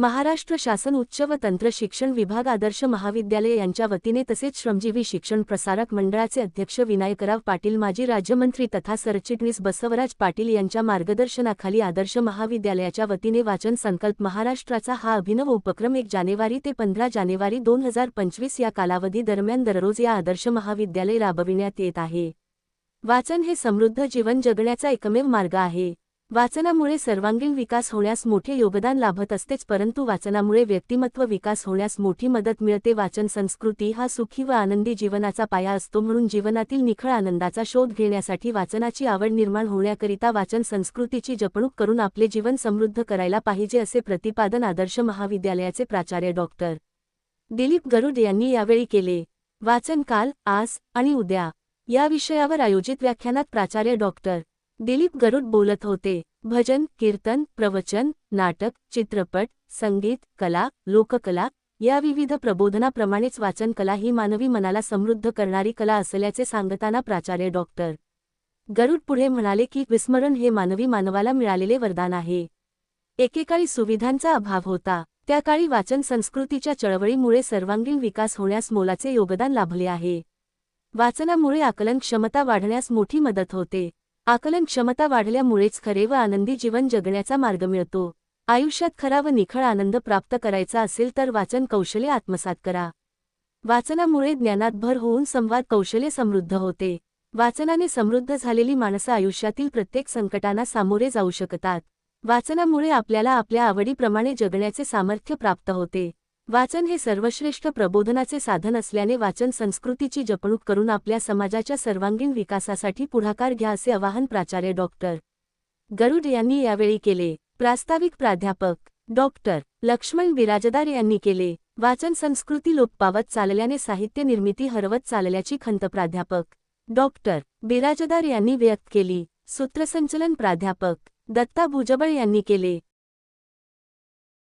महाराष्ट्र शासन उच्च व तंत्र शिक्षण विभाग आदर्श महाविद्यालय यांच्या वतीने तसेच श्रमजीवी शिक्षण प्रसारक मंडळाचे अध्यक्ष विनायकराव पाटील माजी राज्यमंत्री तथा सरचिटणीस बसवराज पाटील यांच्या मार्गदर्शनाखाली आदर्श महाविद्यालयाच्या वतीने वाचन संकल्प महाराष्ट्राचा हा अभिनव उपक्रम एक जानेवारी ते पंधरा जानेवारी दोन हजार पंचवीस या कालावधी दरम्यान दररोज या आदर्श महाविद्यालय राबविण्यात येत आहे. वाचन हे समृद्ध जीवन जगण्याचा एकमेव मार्ग आहे. वाचनामुळे सर्वांगीण विकास होण्यास मोठे योगदान लाभत असतेच परंतु वाचनामुळे व्यक्तिमत्व विकास होण्यास मोठी मदत मिळते. वाचन संस्कृती हा सुखी व आनंदी जीवनाचा पाया असतो म्हणून जीवनातील निखळ आनंदाचा शोध घेण्यासाठी वाचनाची आवड निर्माण होण्याकरिता वाचन संस्कृतीची जपणूक करून आपले जीवन समृद्ध करायला पाहिजे असे प्रतिपादन आदर्श महाविद्यालयाचे प्राचार्य डॉक्टर दिलीप गरुड यांनी यावेळी केले. वाचन काल आज आणि उद्या या विषयावर आयोजित व्याख्यानात प्राचार्य डॉक्टर दिलीप गरुड बोलत होते भजन कीर्तन प्रवचन नाटक चित्रपट संगीत कला लोककला या विविध प्रबोधनाप्रमाणेच वाचनकला ही मानवी मनाला समृद्ध करणारी कला असल्याचे सांगताना प्राचार्य डॉक्टर गरुड पुढे म्हणाले की विस्मरण हे मानवी मानवाला मिळालेले वरदान आहे. एकेकाळी सुविधांचा अभाव होता त्या काळी वाचन संस्कृतीच्या चळवळीमुळे सर्वांगीण विकास होण्यास मोलाचे योगदान लाभले आहे. वाचनामुळे आकलन क्षमता वाढण्यास मोठी मदत होते. आकलन क्षमता वाढल्यामुळेच खरे व आनंदी जीवन जगण्याचा मार्ग मिळतो. आयुष्यात खरा व निखळ आनंद प्राप्त करायचा असेल तर वाचन कौशल्य आत्मसात करा. वाचनामुळे ज्ञानात भर होऊन संवाद कौशल्य समृद्ध होते. वाचनाने समृद्ध झालेली माणसं आयुष्यातील प्रत्येक संकटांना सामोरे जाऊ शकतात. वाचनामुळे आपल्याला आपल्या आवडीप्रमाणे जगण्याचे सामर्थ्य प्राप्त होते. वाचन हे सर्वश्रेष्ठ प्रबोधनाचे साधन असल्याने वाचन संस्कृतीची जपणूक करून आपल्या समाजाच्या सर्वांगीण विकासासाठी पुढाकार घ्या असे आवाहन प्राचार्य डॉक्टर गरुड यांनी यावेळी केले. प्रास्ताविक प्राध्यापक डॉक्टर लक्ष्मण बिराजदार यांनी केले. वाचन संस्कृती लोप पावत चालल्याने साहित्य निर्मिती हरवत चालल्याची खंत प्राध्यापक डॉक्टर बिराजदार यांनी व्यक्त केली. सूत्रसंचलन प्राध्यापक दत्ता भुजबळ यांनी केले.